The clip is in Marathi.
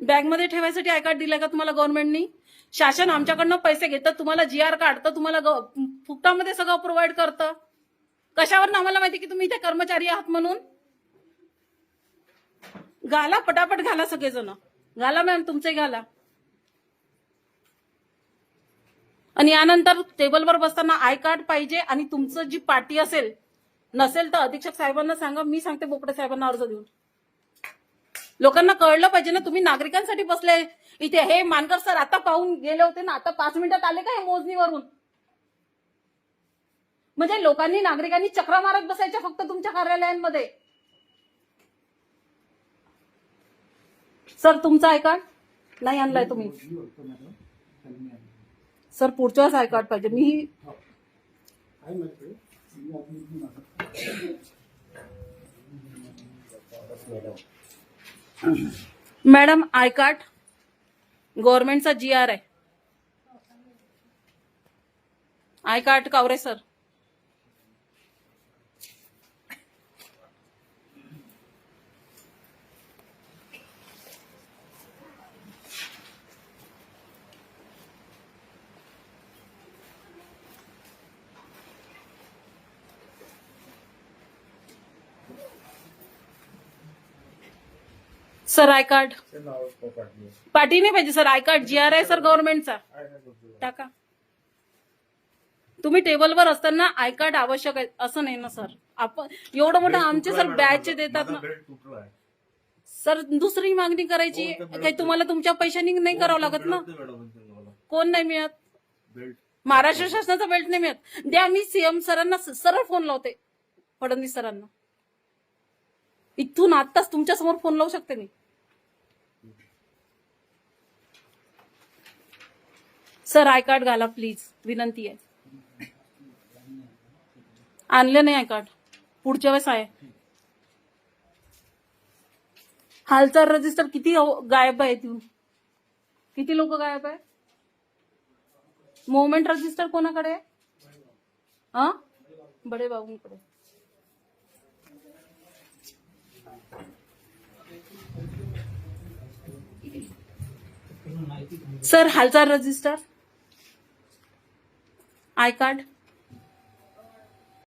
बँकमध्ये ठेवायसाठी आय कार्ड दिलंय का तुम्हाला गव्हर्नमेंटनी शासन आमच्याकडनं पैसे घेतं तुम्हाला जी आर काढतं तुम्हाला फुकटामध्ये सगळं प्रोव्हाइड करतं. कशावर आम्हाला माहिती की तुम्ही इथे कर्मचारी आहात म्हणून? घाला पटापट घाला सगळेजण. घाला मॅम तुमचे घाला. आणि यानंतर टेबलवर बसताना आय कार्ड पाहिजे आणि तुमचं जी पार्टी असेल नसेल तर अधीक्षक साहेबांना सांगा मी सांगते बोकडे साहेबांना अर्ज देऊन. लोकांना कळलं पाहिजे ना तुम्ही नागरिकांसाठी बसले. इथे हे मानकर सर आता पाहून गेले होते ना आता पाच मिनिटात आले का हे मोजणीवरून? म्हणजे लोकांनी नागरिकांनी चक्रा मारत बसायच्या फक्त तुमच्या कार्यालयांमध्ये. सर तुमचा आय कार्ड? नाही आणलाय तुम्ही. सर पुढच्याच वेळेस आय कार्ड पाहिजे. मी मॅडम आय कार्ड. गव्हर्नमेंटचा जी आर आहे आय कार्ड कावरे हो सर? सर आय कार्ड पाठी नाही पाहिजे sir. I card G R आहे सर गव्हर्नमेंटचा टाका. तुम्ही टेबलवर असताना आय कार्ड आवश्यक आहे. असं नाही ना सर. आपण एवढं मोठं आमचे सर बॅच देतात ना. सर दुसरी मागणी करायची काही तुम्हाला तुमच्या पैशांनी नाही करावं लागत ना? कोण नाही मिळत? महाराष्ट्र शासनाचा बेल्ट नाही मिळत. द्या मी सीएम सरांना सरळ फोन लावते. फडणवीस सरांना. इथून आत्ताच तुमच्यासमोर फोन लावू शकते मी. सर आय कार्ड घाला प्लीज विनंती आहे आणलं नाही आय कार्ड पुढच्या वेळेस आहे हालचाल रजिस्टर किती गायब आहे तू किती लोक गायब आहे मुवमेंट रजिस्टर कोणाकडे आहे हा बडे बाबूंकडे सर हालचाल रजिस्टर आय कार्ड